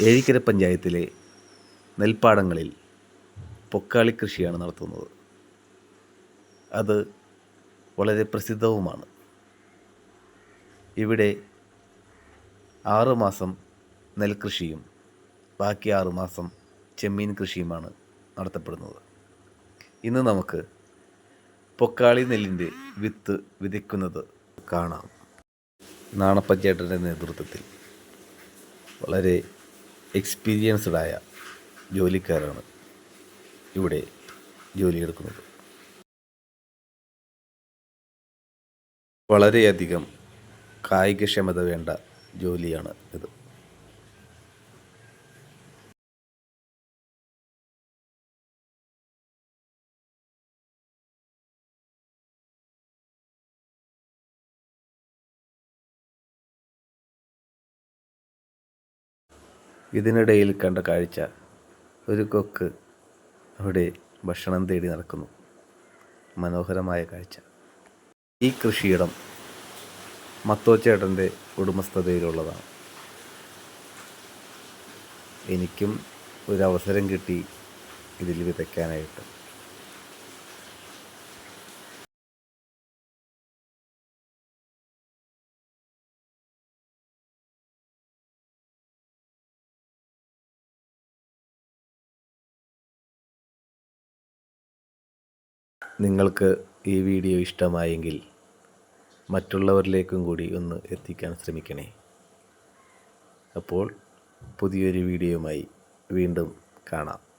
ഏഴിക്കര പഞ്ചായത്തിലെ നെൽപ്പാടങ്ങളിൽ പൊക്കാളി കൃഷിയാണ് നടത്തുന്നത്. അത് വളരെ പ്രസിദ്ധവുമാണ്. ഇവിടെ ആറുമാസം നെൽകൃഷിയും ബാക്കി ആറുമാസം ചെമ്മീൻ കൃഷിയുമാണ് നടത്തപ്പെടുന്നത്. ഇന്ന് നമുക്ക് പൊക്കാളി നെല്ലിന്റെ വിത്ത് വിതയ്ക്കുന്നത് കാണാം. നാണപ്പഞ്ചേട്ടന്റെ നേതൃത്വത്തിൽ വളരെ എക്സ്പീരിയൻസ്ഡ് ആയ ജോലിക്കാരാണ് ഇവിടെ ജോലിയെടുക്കുന്നത്. വളരെയധികം കായികക്ഷമത വേണ്ട ജോലിയാണ് ഇത്. ഇതിനിടയിൽ കണ്ട കാഴ്ച ഒരു കൊക്ക് അവിടെ ഭക്ഷണം തേടി നടക്കുന്നു. മനോഹരമായ കാഴ്ച. ഈ കൃഷിയിടം മത്തോച്ചേട്ടന്റെ ഉടമസ്ഥതയിലുള്ളതാണ്. എനിക്കും ഒരവസരം കിട്ടി ഇതിൽ വിതയ്ക്കാനായിട്ട്. നിങ്ങൾക്ക് ഈ വീഡിയോ ഇഷ്ടമായെങ്കിൽ മറ്റുള്ളവരിലേക്കും കൂടി ഒന്ന് എത്തിക്കാൻ ശ്രമിക്കണേ. അപ്പോൾ പുതിയൊരു വീഡിയോയുമായി വീണ്ടും കാണാം.